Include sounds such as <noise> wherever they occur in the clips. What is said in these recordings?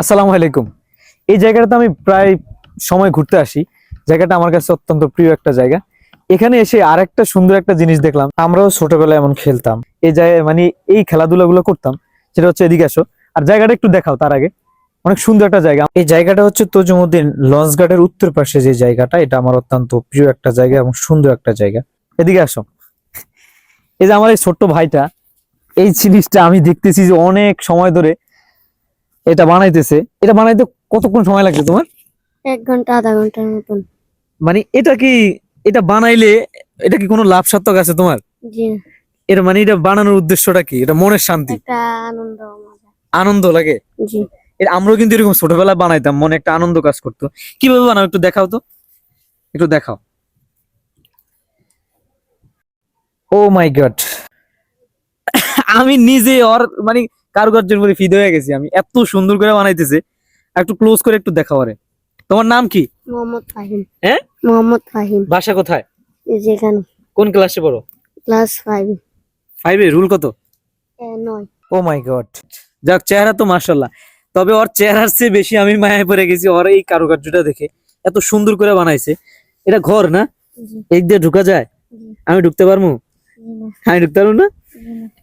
আসসালামু আলাইকুম। এই জায়গাটাতে আমি প্রায় সময় ঘুরতে আসি। জায়গাটা আমার কাছে অত্যন্ত প্রিয় একটা জায়গা। এখানে এসে আরেকটা সুন্দর একটা জিনিস দেখলাম। আমরাও ছোটবেলায় এমন খেলতাম। এই জায়গায় মানে এই খেলাধুলা গুলো করতাম। সেটা হচ্ছে এদিকে আসো। আর জায়গাটা একটু দেখাও তার আগে। অনেক সুন্দর একটা জায়গা। এই জায়গাটা হচ্ছে তজুমুদ্দিন লঞ্চ ঘাটের উত্তর পাশে যে জায়গাটা, এটা আমার অত্যন্ত প্রিয় একটা জায়গা এবং সুন্দর একটা জায়গা। এদিকে আসো। এই যে আমার এই ছোট্ট ভাইটা, এই জিনিসটা আমি দেখতেছি যে অনেক সময় ধরে এটা বানাইতেছে। এটা বানাইতে কতক্ষণ সময় লাগছে তোমার? এক ঘণ্টা আধা ঘণ্টার মতন। মানে এটা কি এটা বানাইলে এটা কি কোনো লাভ সার্থক আছে তোমার? জি। এটা মানে এটা বানানোর উদ্দেশ্যটা কি? এটা মনের শান্তি? আনন্দ আনন্দ লাগে? জি। এটা আমরাও কিন্তু এরকম ছোটবেলায় বানাইতাম মনে একটা আনন্দ কাজ করতো। কীভাবে বানাও একটু দেখাও তো? একটু দেখাও। ও মাই গড আমি নিজে ওর মানে কারুকার্যের উপরে ফিদে হয়ে গেছি আমি। এত সুন্দর করে বানাইতেছে। একটু ক্লোজ করে একটু দেখা আরে। তোমার নাম কি? মোহাম্মদ ফাহিম। হ্যাঁ? মোহাম্মদ ফাহিম। বাসা কোথায়? এই যে এখানে। কোন ক্লাসে পড়ো? ক্লাস ফাইভ ফাইভে রুল কত? নয়। ও মাই গড যাক চেহারা তো মার্শাল্লাহ তবে ওর চেহারার চেয়ে বেশি আমি মায়ায় পড়ে গেছি ওর এই কারুকার্যটা দেখে। এত সুন্দর করে বানাইছে। এটা ঘর না? এক দিয়ে ঢুকা যায়? আমি ঢুকতে পারব? আমি ঢুকতে পারব না।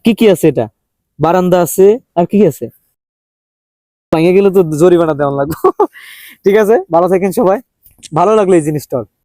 কি কি আছে এটা? বারান্দা আছে, আর কি আছে? ভাঙে গেলে তো জরিমানা দেওয়া লাগবে। <laughs> ঠিক আছে? ভালো থাকেন সবাই। ভালো লাগল এই জিনিসটা।